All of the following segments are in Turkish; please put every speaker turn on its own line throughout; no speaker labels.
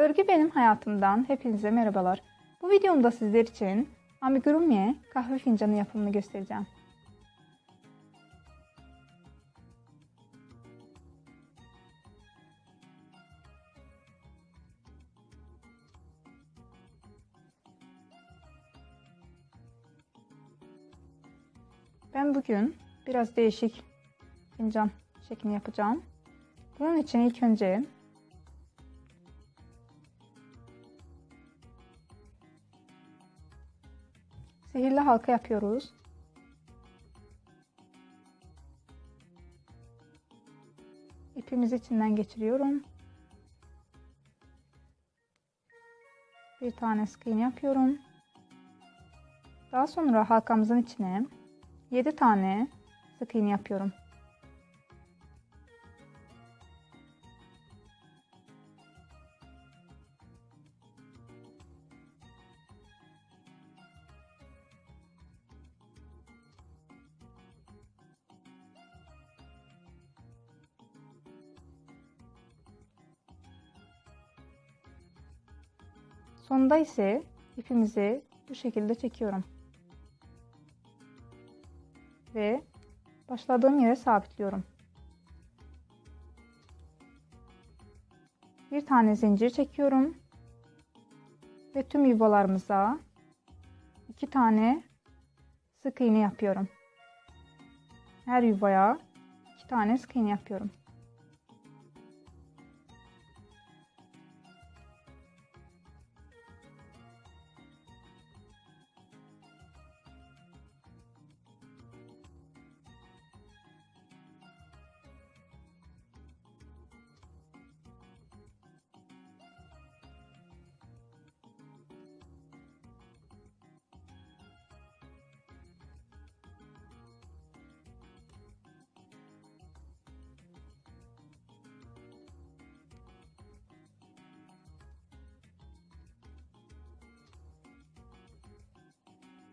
Örgü benim hayatımdan hepinize merhabalar. Bu videomda sizler için amigurumi kahve fincanı yapımını göstereceğim. Ben bugün biraz değişik fincan şeklini yapacağım. Bunun için ilk önce halka yapıyoruz. İpimizi içinden geçiriyorum. Bir tane sık iğne yapıyorum. Daha sonra halkamızın içine 7 tane sık iğne yapıyorum. Sonunda ise ipimizi bu şekilde çekiyorum. Ve başladığım yere sabitliyorum. Bir tane zincir çekiyorum. Ve tüm yuvalarımıza iki tane sık iğne yapıyorum. Her yuvaya iki tane sık iğne yapıyorum.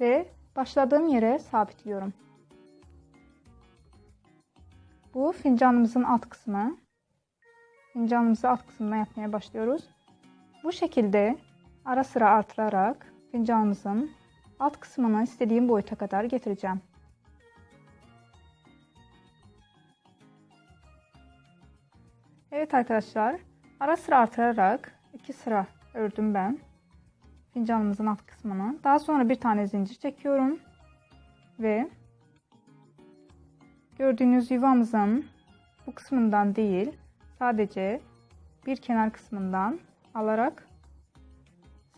Ve başladığım yere sabitliyorum. Bu fincanımızın alt kısmı. Fincanımızı alt kısmına yapmaya başlıyoruz. Bu şekilde ara sıra artırarak fincanımızın alt kısmını istediğim boyuta kadar getireceğim. Evet arkadaşlar ara sıra artırarak iki sıra ördüm ben fincanımızın alt kısmına. Daha sonra bir tane zincir çekiyorum. Ve gördüğünüz yuvamızın bu kısmından değil sadece bir kenar kısmından alarak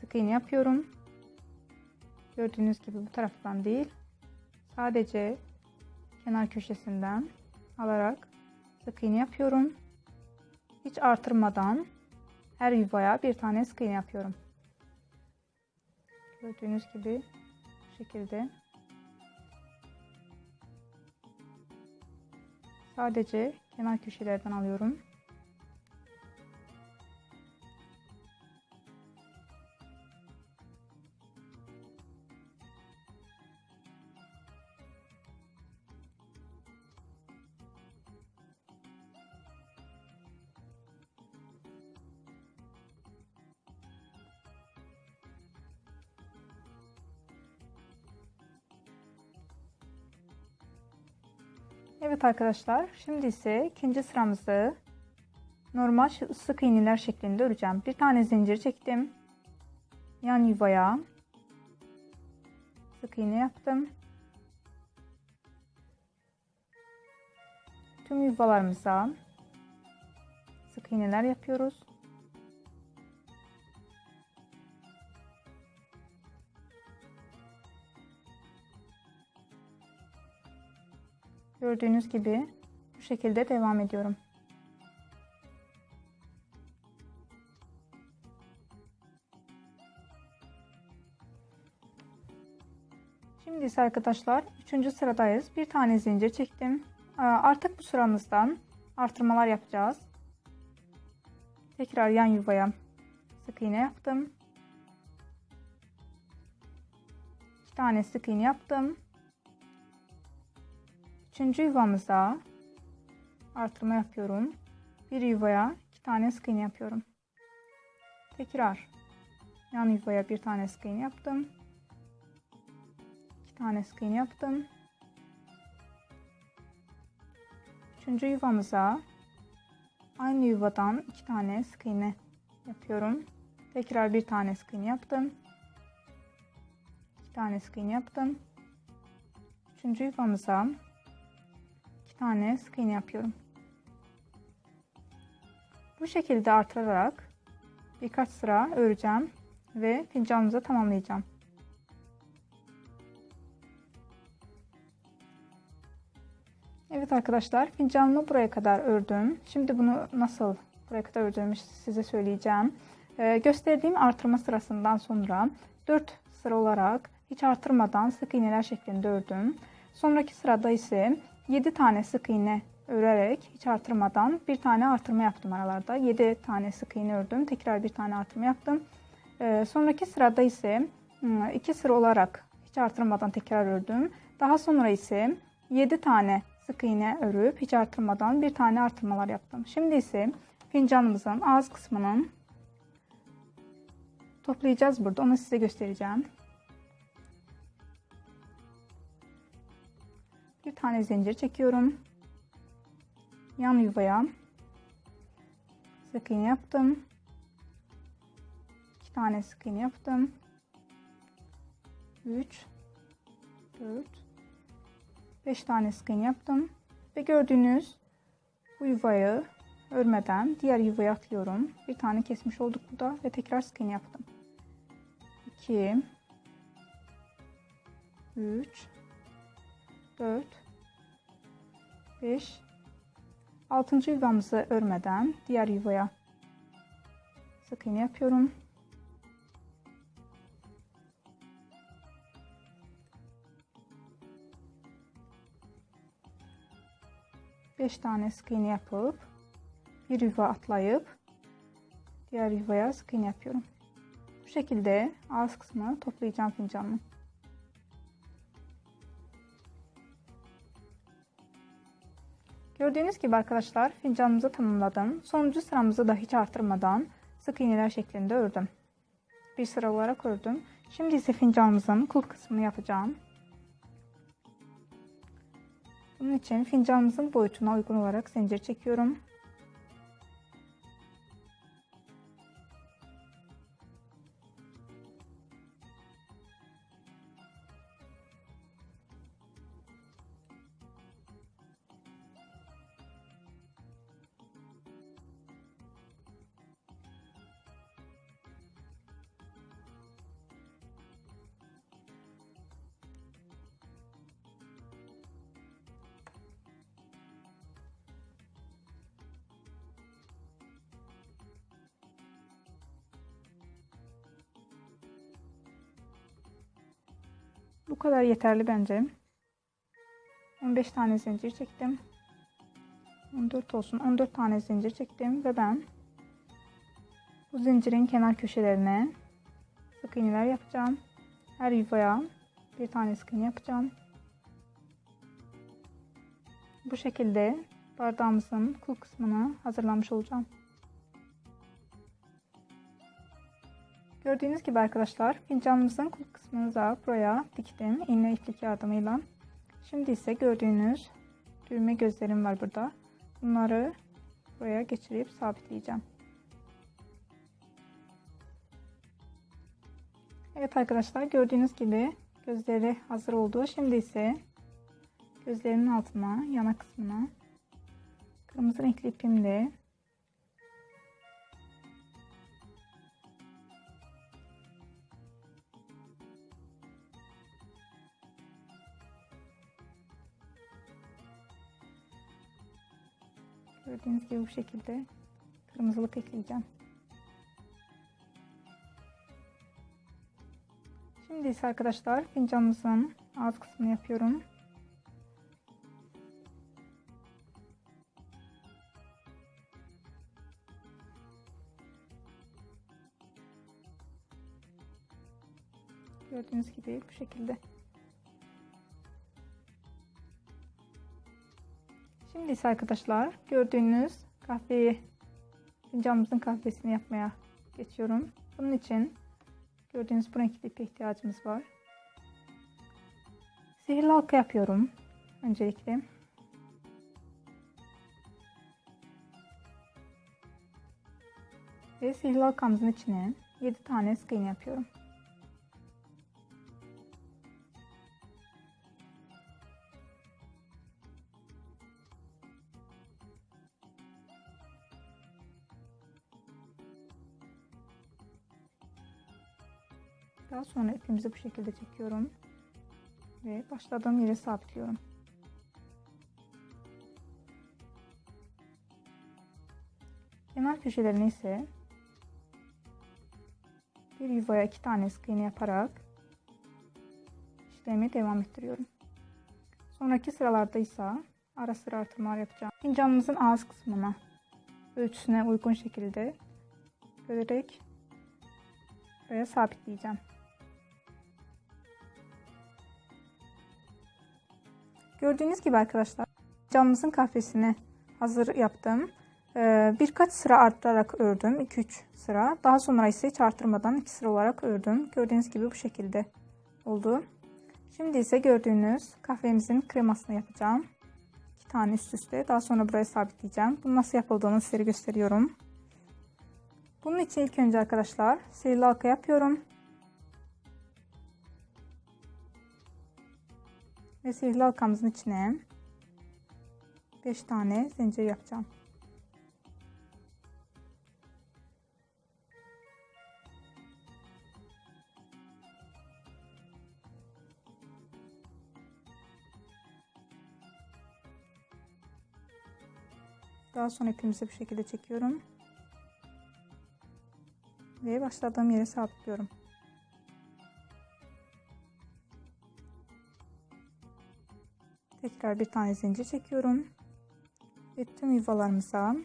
sık iğne yapıyorum. Gördüğünüz gibi bu taraftan değil sadece kenar köşesinden alarak sık iğne yapıyorum. Hiç artırmadan her yuvaya bir tane sık iğne yapıyorum. Gördüğünüz gibi bu şekilde. Sadece kenar köşelerden alıyorum. Evet arkadaşlar şimdi ise ikinci sıramızı normal sık iğneler şeklinde öreceğim. Bir tane zincir çektim. Yan yuvaya sık iğne yaptım. Tüm yuvalarımıza sık iğneler yapıyoruz. Gördüğünüz gibi bu şekilde devam ediyorum. Şimdi ise arkadaşlar 3. sıradayız. Bir tane zincir çektim. Artık bu sıramızdan artırmalar yapacağız. Tekrar yan yuvaya sık iğne yaptım. 2 tane sık iğne yaptım. Üçüncü yuvamıza artırma yapıyorum. Bir yuvaya iki tane sık iğne yapıyorum. Tekrar yan yuvaya bir tane sık iğne yaptım. iki tane sık iğne yaptım. Üçüncü yuvamıza aynı yuvadan iki tane sık iğne yapıyorum. Tekrar bir tane sık iğne yaptım. iki tane sık iğne yaptım. Üçüncü yuvamıza tane sık iğne yapıyorum. Bu şekilde artırarak birkaç sıra öreceğim ve fincanımızı tamamlayacağım. Evet arkadaşlar fincanımı buraya kadar ördüm. Şimdi bunu nasıl buraya kadar ördüğümü size söyleyeceğim. Ee, gösterdiğim artırma sırasından sonra 4 sıra olarak hiç artırmadan sık iğneler şeklinde ördüm. Sonraki sırada ise 7 tane sık iğne örerek hiç artırmadan bir tane artırma yaptım aralarda. 7 tane sık iğne ördüm. Tekrar bir tane artırma yaptım. Ee, sonraki sırada ise 2 sıra olarak hiç artırmadan tekrar ördüm. Daha sonra ise 7 tane sık iğne örüp hiç artırmadan bir tane artırmalar yaptım. Şimdi ise fincanımızın ağız kısmının toplayacağız burada. Onu size göstereceğim. Bir tane zincir çekiyorum. Yan yuvaya sık iğne yaptım. İki tane sık iğne yaptım. 3 4 5 tane sık iğne yaptım. Ve gördüğünüz bu yuvayı örmeden diğer yuvaya atlıyorum. Bir tane kesmiş olduk burada ve tekrar sık iğne yaptım. 2 3 4 5 6. yuvamızı örmeden diğer yuvaya sık iğne yapıyorum. Beş tane sık iğne yapıp bir yuva atlayıp diğer yuvaya sık iğne yapıyorum. Bu şekilde ağız kısmını toplayacağım fincanımın. Gördüğünüz gibi arkadaşlar fincanımızı tamamladım. Sonuncu sıramızı da hiç artırmadan sık iğneler şeklinde ördüm. Bir sıra olarak ördüm. Şimdi ise fincanımızın kulp kısmını yapacağım. Bunun için fincanımızın boyutuna uygun olarak zincir çekiyorum. Bu kadar yeterli bence. 15 tane zincir çektim. 14 olsun. 14 tane zincir çektim ve ben bu zincirin kenar köşelerine sık iğneler yapacağım. Her yuvaya bir tane sık iğne yapacağım. Bu şekilde bardağımızın kul kısmını hazırlamış olacağım. Gördüğünüz gibi arkadaşlar fincanımızın kısmını da buraya diktim iğne iplik yardımıyla. Şimdi ise gördüğünüz düğme gözlerim var burada. Bunları buraya geçirip sabitleyeceğim. Evet arkadaşlar gördüğünüz gibi gözleri hazır oldu. Şimdi ise gözlerinin altına yana kısmına kırmızı renkli ipimle Gördüğünüz gibi bu şekilde kırmızılık ekleyeceğim. Şimdi ise arkadaşlar fincanımızın ağız kısmını yapıyorum. Gördüğünüz gibi bu şekilde. Şimdi ise arkadaşlar gördüğünüz kahveyi fincanımızın kahvesini yapmaya geçiyorum. Bunun için gördüğünüz bu renkli ipe ihtiyacımız var. Sihirli halka yapıyorum öncelikle. Ve sihirli halkamızın içine 7 tane sık yapıyorum. Daha sonra ipimizi bu şekilde çekiyorum. Ve başladığım yere sabitliyorum. Kenar köşelerine ise bir yuvaya iki tane sık iğne yaparak işlemi devam ettiriyorum. Sonraki sıralarda ise ara sıra artırmalar yapacağım. Fincanımızın ağız kısmına ölçüsüne uygun şekilde bölerek buraya sabitleyeceğim. Gördüğünüz gibi arkadaşlar camımızın kahvesini hazır yaptım. Ee, birkaç sıra arttırarak ördüm. 2-3 sıra. Daha sonra ise hiç arttırmadan 2 sıra olarak ördüm. Gördüğünüz gibi bu şekilde oldu. Şimdi ise gördüğünüz kahvemizin kremasını yapacağım. 2 tane üst üste. Daha sonra buraya sabitleyeceğim. Bunu nasıl yapıldığını size gösteriyorum. Bunun için ilk önce arkadaşlar sihirli halka yapıyorum. Ve sihirli halkamızın içine 5 tane zincir yapacağım. Daha sonra ipimizi bu şekilde çekiyorum. Ve başladığım yere sabitliyorum. Tekrar bir tane zincir çekiyorum. Ve tüm yuvalarımıza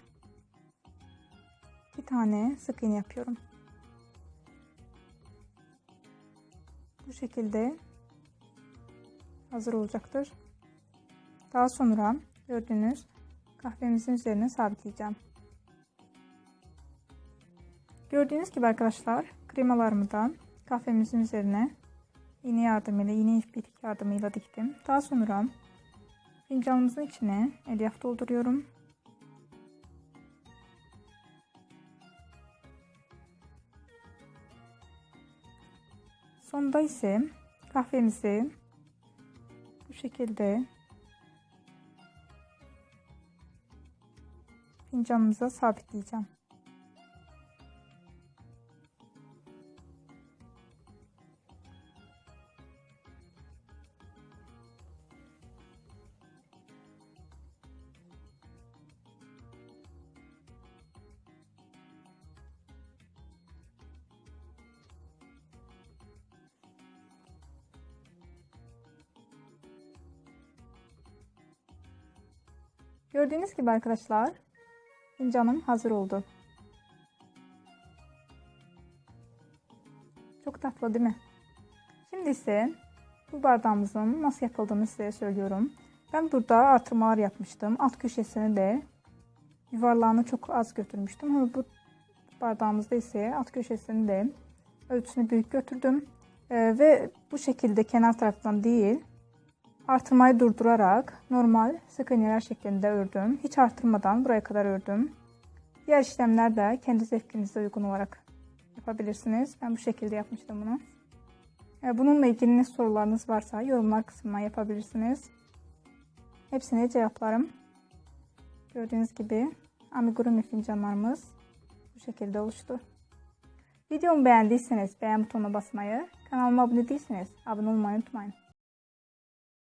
bir tane sık iğne yapıyorum. Bu şekilde hazır olacaktır. Daha sonra gördüğünüz kahvemizin üzerine sabitleyeceğim. Gördüğünüz gibi arkadaşlar kremalarımı da kahvemizin üzerine iğne yardımıyla, iğne iplik yardımıyla diktim. Daha sonra fincanımızın içine elyaf dolduruyorum. Sonda ise kahvemizi bu şekilde fincanımıza sabitleyeceğim. Gördüğünüz gibi arkadaşlar fincanım hazır oldu. Çok tatlı değil mi? Şimdi ise bu bardağımızın nasıl yapıldığını size söylüyorum. Ben burada artırmalar yapmıştım. Alt köşesini de yuvarlağını çok az götürmüştüm. Ama bu bardağımızda ise alt köşesini de ölçüsünü büyük götürdüm. Ee, ve bu şekilde kenar taraftan değil Artırmayı durdurarak normal sık iğneler şeklinde ördüm. Hiç artırmadan buraya kadar ördüm. Diğer işlemler de kendi zevkinize uygun olarak yapabilirsiniz. Ben bu şekilde yapmıştım bunu. E, bununla ilgili ne sorularınız varsa yorumlar kısmına yapabilirsiniz. Hepsine cevaplarım. Gördüğünüz gibi amigurumi fincanlarımız bu şekilde oluştu. Videomu beğendiyseniz beğen butonuna basmayı, kanalıma abone değilseniz abone olmayı unutmayın.